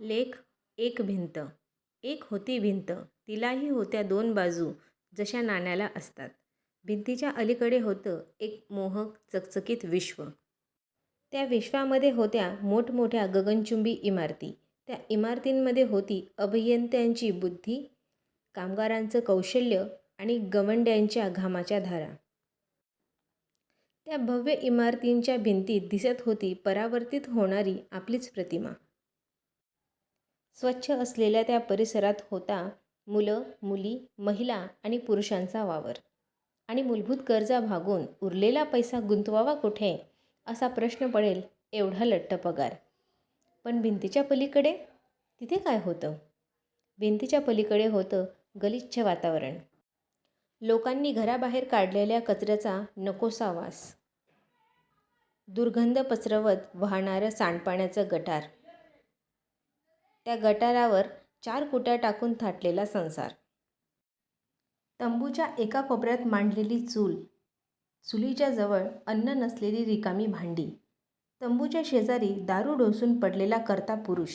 लेख एक भिंत एक होती भिंत तिलाही होत्या दोन बाजू जशा नाण्याला असतात. भिंतीच्या अलीकडे होतं एक मोहक चकचकीत विश्व. त्या विश्वामध्ये होत्या मोठमोठ्या गगनचुंबी इमारती. त्या इमारतींमध्ये होती अभियंत्यांची बुद्धी कामगारांचं कौशल्य आणि गवंड्यांच्या घामाच्या धारा. त्या भव्य इमारतींच्या भिंतीत दिसत होती परावर्तित होणारी आपलीच प्रतिमा. स्वच्छ असलेल्या त्या परिसरात होता मुलं मुली महिला आणि पुरुषांचा वावर. आणि मूलभूत गरजा भागून उरलेला पैसा गुंतवावा कुठे? असा प्रश्न पडेल एवढा लट्ट पगार. पण भिंतीच्या पलीकडे? तिथे काय होतं? भिंतीच्या पलीकडे होतं गलिच्छ वातावरण. लोकांनी घराबाहेर काढलेल्या कचऱ्याचा नकोसा वास. दुर्गंध पसरवत वाहणारं सांडपाण्याचं गटार. त्या गटारावर चार कुट्या टाकून थाटलेला संसार. तंबूच्या एका कोपऱ्यात मांडलेली चूल चुलीच्या जवळ अन्न नसलेली रिकामी भांडी तंबूच्या शेजारी दारू डोसून पडलेला करता पुरुष.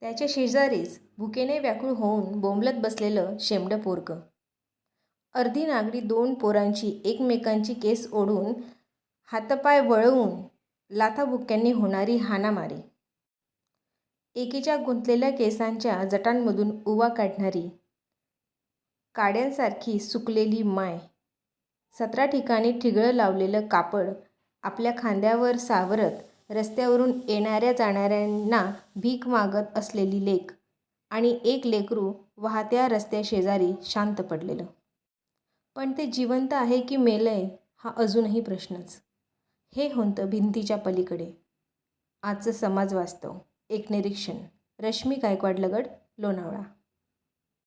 त्याच्या शेजारीच भुकेने व्याकुळ होऊन बोंबलत बसलेलं शेंबडं पोरगं. अर्धी नागडी दोन पोरांची एकमेकांची केस ओढून हातपाय वळवून लाथाबुक्क्यांनी होणारी हाणामारी. एकीच्या गुंतलेल्या केसांच्या जटांमधून उवा काढणारी. काड्यांसारखी सुकलेली माय. सतरा ठिकाणी ठिगळं लावलेलं कापड आपल्या खांद्यावर सावरत रस्त्यावरून येणाऱ्या जाणाऱ्यांना भीक मागत असलेली लेक आणि एक लेकरू वाहत्या रस्त्याशेजारी शांत पडलेलं. पण ते जिवंत आहे की मेलंय हा अजूनही प्रश्नच. हे होतं भिंतीच्या पलीकडे. आजचं समाज वास्तव. एक निरीक्षण. रश्मी गायकवाड लगड लोणावळा.